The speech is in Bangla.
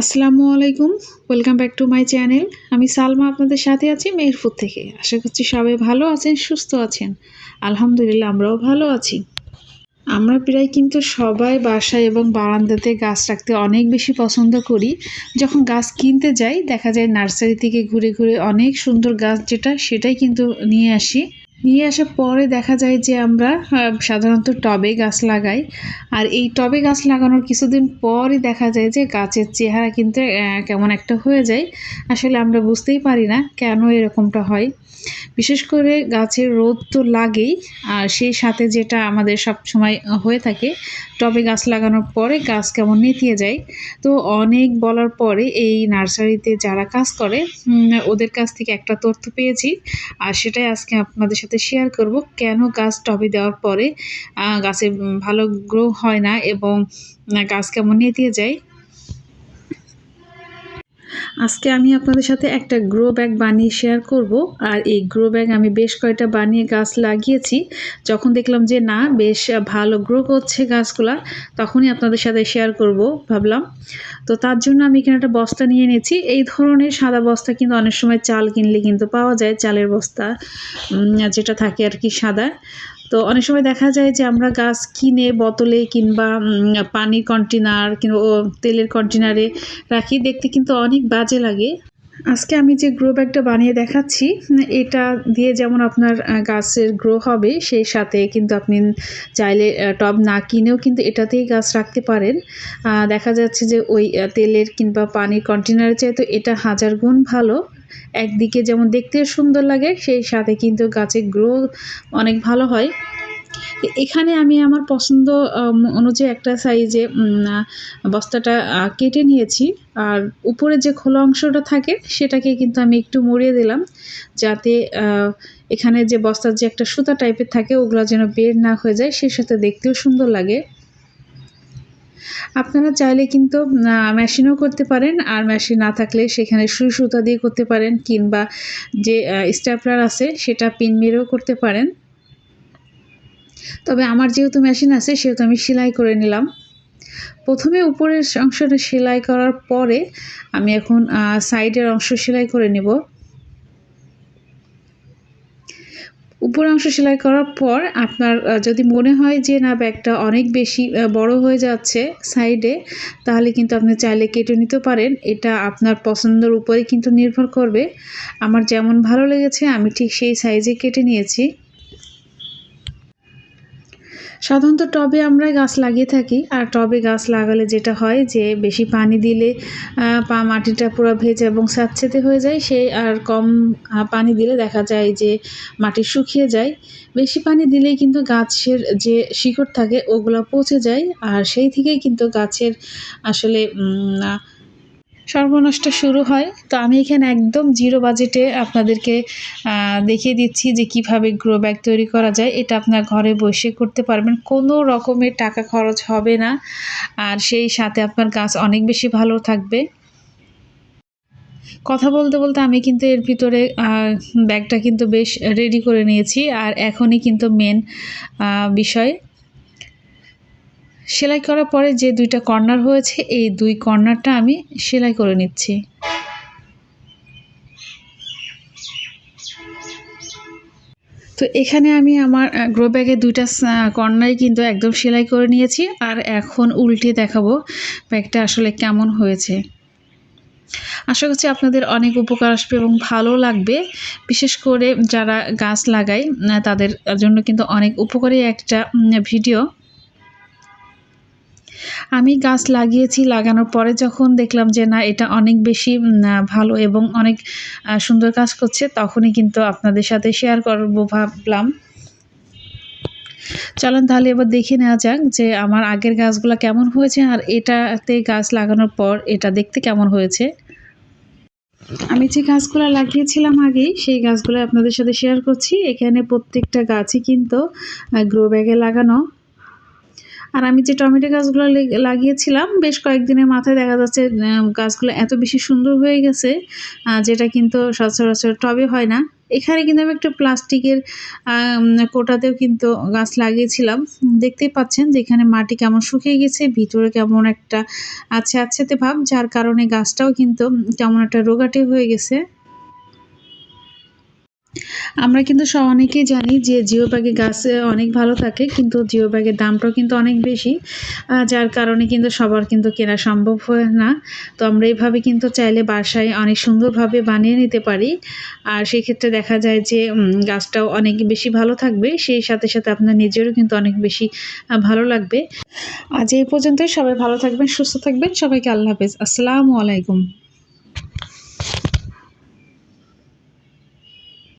আসসালামু আলাইকুম। Welcome back to my channel আমি সালমা আপনাদের সাথে আছি মেহেরপুর থেকে। আশা করছি সবাই ভালো আছেন, সুস্থ আছেন। আলহামদুলিল্লাহ, আমরাও ভালো আছি। আমরা প্রায় কিন্তু সবাই বাসায় এবং বারান্দাতে গাছ রাখতে অনেক বেশি পছন্দ করি। যখন গাছ কিনতে যাই, দেখা যায় নার্সারি থেকে ঘুরে ঘুরে অনেক সুন্দর গাছ যেটা, সেটাই কিন্তু নিয়ে আসি। নিয়ে আসার পরে দেখা যায় যে আমরা সাধারণত টবে গাছ লাগাই। আর এই টবে গাছ লাগানোর কিছুদিন পরই দেখা যায় যে গাছের চেহারা কিন্তু কেমন একটা হয়ে যায়। আসলে আমরা বুঝতেই পারি না কেন এরকমটা হয়। বিশেষ করে গাছের রোদ তো লাগেই, আর সেই সাথে যেটা আমাদের সব সময় হয়ে থাকে, টবে গাছ লাগানোর পরে গাছ কেমন নেতিয়ে যায়। তো অনেক বলার পরে এই নার্সারিতে যারা কাজ করে ওদের কাছ থেকে একটা তথ্য পেয়েছি। আর সেটাই আজকে আপনাদের সাথে শেয়ার করব, কেন গাছ টবে দেওয়ার পরে গাছে ভালো গ্রো হয় না এবং গাছ কেমন নেতিয়ে যায়। আজকে আমি আপনাদের সাথে একটা গ্রো ব্যাগ বানিয়ে শেয়ার করব। আর এই গ্রো ব্যাগ আমি বেশ কয়েকটা বানিয়ে গাছ লাগিয়েছি। যখন দেখলাম যে না, বেশ ভালো গ্রো করছে গাছগুলা, তখনই আপনাদের সাথে শেয়ার করব, ভাবলাম। তো তার জন্য আমি এখানে একটা বস্তা নিয়ে নিয়েছি এই ধরনের সাদা বস্তা কিন্তু অনেক সময় চাল কিনলে কিন্তু পাওয়া যায়, চালের বস্তা যেটা থাকে আর কি সাদা। তো অনেক সময় দেখা যায় যে আমরা গাছ কিনে বোতলে কিংবা পানির কন্টেনার কিংবা তেলের কন্টেনারে রাখি, দেখতে কিন্তু অনেক বাজে লাগে। আজকে আমি যে গ্রো ব্যাগটা বানিয়ে দেখাচ্ছি, এটা দিয়ে যেমন আপনার গাছের গ্রো হবে, সেই সাথে কিন্তু আপনি চাইলে টব না কিনেও কিন্তু এটাতেই গাছ রাখতে পারেন। দেখা যাচ্ছে যে ওই তেলের কিংবা পানির কন্টেনারের চাইতে এটা হাজার গুণ ভালো। একদিকে যেমন দেখতে সুন্দর লাগে, সেই সাথে কিন্তু গাছের গ্রো অনেক ভালো হয়। এখানে আমি আমার পছন্দ অনুযায়ী একটা সাইজে বস্তাটা কেটে নিয়েছি। আর উপরে যে খোলা অংশটা থাকে, সেটাকে কিন্তু আমি একটু মরিয়ে দিলাম, যাতে এখানে যে বস্তার যে একটা সুতা টাইপের থাকে, ওগুলো যেন বের না হয়ে যায়, সেই সাথে দেখতেও সুন্দর লাগে। আপনারা চাইলে কিন্তু মেশিনও করতে পারেন, আর মেশিন না থাকলে সেখানে সুই সুতা দিয়ে করতে পারেন, কিংবা যে স্ট্যাপলার আছে, সেটা পিন মেরেও করতে পারেন। তবে আমার যেহেতু মেশিন আছে, সেহেতু আমি সেলাই করে নিলাম। প্রথমে উপরের অংশটা সেলাই করার পরে আমি এখন সাইডের অংশ সেলাই করে নেব। উপরের অংশ সেলাই করার পর আপনার যদি মনে হয় যে না, ব্যাগটা অনেক বেশি বড় হয়ে যাচ্ছে সাইডে তাহলে কিন্তু আপনি চাইলে কেটে নিতে পারেন। এটা আপনার পছন্দের উপরে কিন্তু নির্ভর করবে। আমার যেমন ভালো লেগেছে, আমি ঠিক সেই সাইজে কেটে নিয়েছি। সাধারণত টবে আমরা গাছ লাগিয়ে থাকি, আর টবে গাছ লাগালে যেটা হয় যে বেশি পানি দিলে পা মাটিটা পুরো ভেজে এবং স্যাঁতসেঁতে হয়ে যায় সেই আর কম পানি দিলে দেখা যায় যে মাটি শুকিয়ে যায়। বেশি পানি দিলেই কিন্তু গাছের যে শিকড় থাকে, ওগুলো পচে যায়, আর সেই থেকেই কিন্তু গাছের আসলে সর্বনষ্ট শুরু হয়। তো আমি এখানে একদম জিরো বাজেটে আপনাদেরকে দেখিয়ে দিচ্ছি যে কীভাবে গ্রো ব্যাগ তৈরি করা যায়। এটা আপনার ঘরে বসে করতে পারবেন। কোনো রকমের টাকা খরচ হবে না। আর সেই সাথে আপনার গাছ অনেক বেশি ভালো থাকবে। কথা বলতে বলতে আমি কিন্তু এর ভিতরে ব্যাগটা কিন্তু বেশ রেডি করে নিয়েছি। আর এখনই কিন্তু মেন বিষয়। সেলাই করার পরে যে দুইটা কর্নার হয়েছে, এই দুই কর্নারটা আমি সেলাই করে নিচ্ছি। তো এখানে আমি আমার গ্রো ব্যাগে দুইটা কর্নারই কিন্তু একদম সেলাই করে নিয়েছি। আর এখন উল্টে দেখাবো ব্যাগটা আসলে কেমন হয়েছে। আশা করছি আপনাদের অনেক উপকার আসবে এবং ভালো লাগবে। বিশেষ করে যারা গাছ লাগায় তাদের জন্য কিন্তু অনেক উপকারী একটা ভিডিও আমি গাছ লাগিয়েছি লাগানোর পরে যখন দেখলাম যে না, এটা অনেক বেশি ভালো এবং অনেক সুন্দর কাজ করছে, তখনই কিন্তু আপনাদের সাথে শেয়ার করব ভাবলাম। চলেন তাহলে এবার দেখে নেওয়া যাক যে আমার আগের গাছগুলো কেমন হয়েছে আর এটাতে গাছ লাগানোর পর এটা দেখতে কেমন হয়েছে। আমি যে গাছগুলো লাগিয়েছিলাম আগেই, সেই গাছগুলো আপনাদের সাথে শেয়ার করছি। এখানে প্রত্যেকটা গাছই কিন্তু গ্রো ব্যাগে লাগানো। আর আমি যে টমেটো গাছগুলো লাগিয়েছিলাম, বেশ কয়েকদিনের মাথায় দেখা যাচ্ছে গাছগুলো এত বেশি সুন্দর হয়ে গেছে যেটা কিন্তু সচরাচর টবে হয় না। এখানে কিন্তু আমি একটা প্লাস্টিকের কোটাতেও কিন্তু গাছ লাগিয়েছিলাম। দেখতেই পাচ্ছেন যে এখানে মাটি কেমন শুকিয়ে গেছে, ভিতরে কেমন একটা আছে আছেতে ভাব, যার কারণে গাছটাও কিন্তু কেমন একটা রোগাটে হয়ে গেছে। আমরা কিন্তু অনেকেই জানি যে জিও ব্যাগে গাছ অনেক ভালো থাকে, কিন্তু জিও ব্যাগের দামটাও কিন্তু অনেক বেশি যার কারণে কিন্তু সবার কিন্তু কেনা সম্ভব হয় না। তো আমরা এইভাবে কিন্তু চাইলে বাসায় অনেক সুন্দরভাবে বানিয়ে নিতে পারি। আর সেই ক্ষেত্রে দেখা যায় যে গাছটাও অনেক বেশি ভালো থাকবে, সেই সাথে সাথে আপনার নিজেরও কিন্তু অনেক বেশি ভালো লাগবে। আজ এই পর্যন্তই, সবাই ভালো থাকবেন, সুস্থ থাকবেন, সবাইকে আল্লাহ হাফেজ, আসসালামু আলাইকুম।